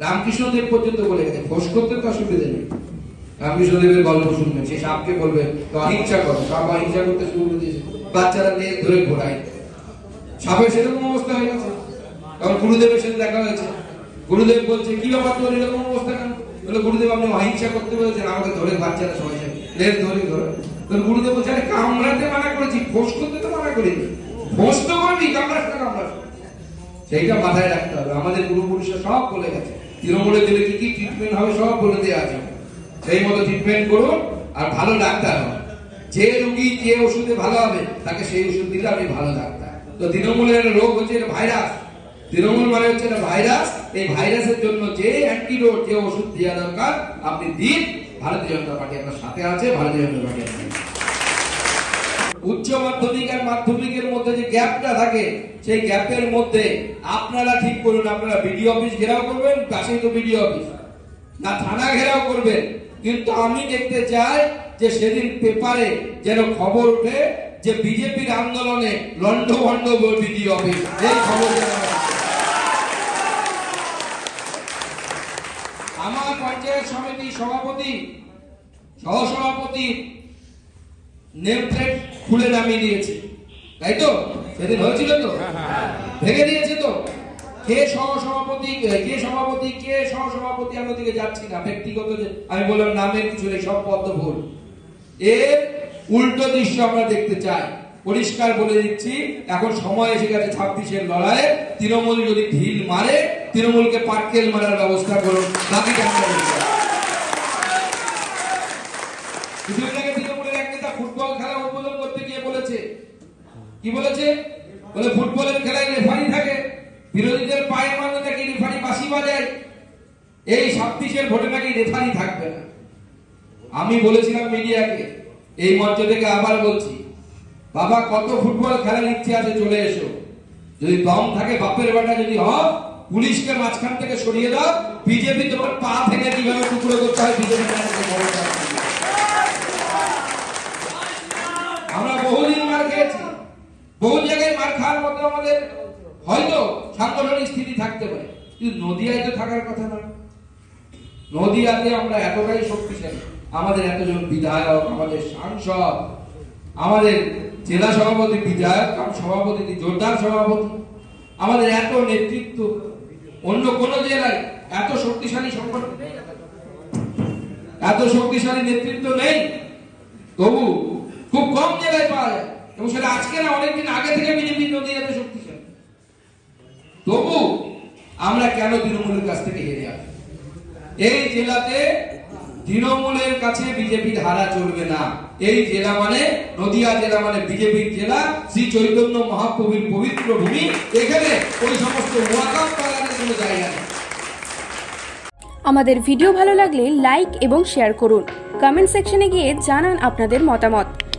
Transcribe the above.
রামকৃষ্ণদেব পর্যন্ত বলে গেছে, ফোস করতে তো অসুবিধা নেই। রামকৃষ্ণদেবের গল্প শুনবেন, সে সাপকে বলবে, তো অহিংসা করো। সাপ অহিংসা করতে শুরু করে দিয়েছে। বাচ্চারা নিয়ে ধরে ঘোরায় সাপের সেরকম অবস্থা হয়ে গেছে। তখন গুরুদেবের সাথে দেখা হয়েছে। গুরুদেব বলছে, কি ব্যাপার তোর এরকম অবস্থা কেন? বলে, গুরুদেব, আপনি অহিংসা করতে বলেছেন, আমাকে ধরে বাচ্চারা সবাই লেজ ধরে ধরে। তখন গুরুদেব বলছে, আরে, কামড়াতে মানা করেছি, ফোস করতে তো মানা করিনি। ফোস তো করবি, কামড়াস না, কামড়াস সেইটা মাথায় রাখতে হবে। আমাদের পূর্বপুরুষরা সব বলে গেছে। তৃণমূলে দিলে কি কি ট্রিটমেন্ট হবে সব বলে দেওয়া আছে। সেই মতো ট্রিটমেন্ট করুন আর ভালো ডাক্তার হন। যে রোগী যে ওষুধে ভালো হবে, তাকে সেই ওষুধ দিলে আপনি ভালো ডাক্তার। তো তৃণমূলের রোগ হচ্ছে ভাইরাস। তৃণমূল মানে হচ্ছে একটা ভাইরাস। এই ভাইরাসের জন্য যে অ্যান্টিডোট যে ওষুধ দেওয়া দরকার, আপনি দিন। ভারতীয় জনতা পার্টি আপনার সাথে আছে, ভারতীয় জনতা পার্টি আপনার উচ্চ মাধ্যমিক আর মাধ্যমিকের মধ্যে যে গ্যাপটা থাকে, সেই গ্যাপের মধ্যে আপনারা ঠিক করুন, আপনারা বিডিও অফিস ঘেরাও করবেন, পাশেই তো বিডিও অফিস। না, থানা ঘেরাও করবেন। কিন্তু আমি দেখতে চাই যে সেদিন পেপারে যেন খবর ওঠে যে বিজেপির আন্দোলনে লন্ড ভন্ড বিডিও অফিস। এই খবর আমার পঞ্চায়েত সমিতি সভাপতি, সহসভাপতি, নেম প্লেট খুলে নামিয়ে দিয়েছে। তাই তো? সেদিন হয়েছিল তো? ভেঙে দিয়েছে তো? কে সহসভাপতি কে সভাপতি, কে সহসভাপতি আমি ওদিকে যাচ্ছি না। ব্যক্তিগত যে আমি বললাম নামের কিছু নেই সব পদ্ম ভুল এর উল্টো দৃশ্য আমরা দেখতে চাই। পরিষ্কার বলে দিচ্ছি, এখন সময় এসে গেছে ছাব্বিশের লড়াইয়ে। তৃণমূল যদি ঢিল মারে, তৃণমূলকে পাটকেল মারার ব্যবস্থা করুন। বাকিটা আমরা দেখব। কিছুদিন আগে তৃণমূলের এক নেতা ফুটবল খেলা উদ্বোধন করতে গিয়ে বলেছে কি বলেছে? বলে ফুটবলের খেলায় রেফারি থাকে, বিরোধীদের পায়ে মারলে নাকি রেফারি বাসি বাজায়। এই ছাব্বিশের ভোটে নাকি রেফারি থাকবে না। আমি বলেছিলাম মিডিয়াকে, এই মঞ্চ থেকে আবার বলছি, বাবা কত ফুটবল খেলার ইচ্ছে আছে চলে এসো। যদি দম থাকে বাপের বেটা যদি হও, পুলিশকে মাঝখান থেকে সরিয়ে দাও, বিজেপি তোমার পা থেকে কীভাবে টুকরো করতে হয় বিজেপি আমরা বহুদিন মার খেয়েছি বহু জায়গায় মার খাওয়ার মতো আমাদের হয়তো সাংগঠনিক স্থিতি থাকতে পারে। কিন্তু নদিয়ায় তো থাকার কথা নয়। নদিয়াতে আমরা এতটাই শক্তিশালী। আমাদের এতজন বিধায়ক, আমাদের সাংসদ, আমাদের জেলা সভাপতি বিধায়ক সভাপতি জোরদার সভাপতি। আমাদের এত নেতৃত্ব, অন্য কোন জেলায় এত শক্তিশালী সংগঠন এত শক্তিশালী নেতৃত্ব নেই। তবু খুব কম জায়গায় পাওয়া যায়। এবং সেটা আজকে না, অনেকদিন আগে থেকে বিজেপি নদীয়াতে শক্তিশালী। তবু আমরা কেন তৃণমূলের কাছ থেকে হেরে আসি এই জেলাতে তৃণমূলের কাছে বিজেপির হারা চলবে না। এই জেলা মানে নদিয়া জেলা মানে বিজেপির জেলা। শ্রী চৈতন্য মহাপ্রভুর পবিত্র ভূমি। এখানে ওই সমস্ত কোনো জায়গা নেই। আমাদের ভিডিও ভালো লাগলে লাইক এবং শেয়ার করুন। কমেন্ট সেকশনে গিয়ে জানান আপনাদের মতামত।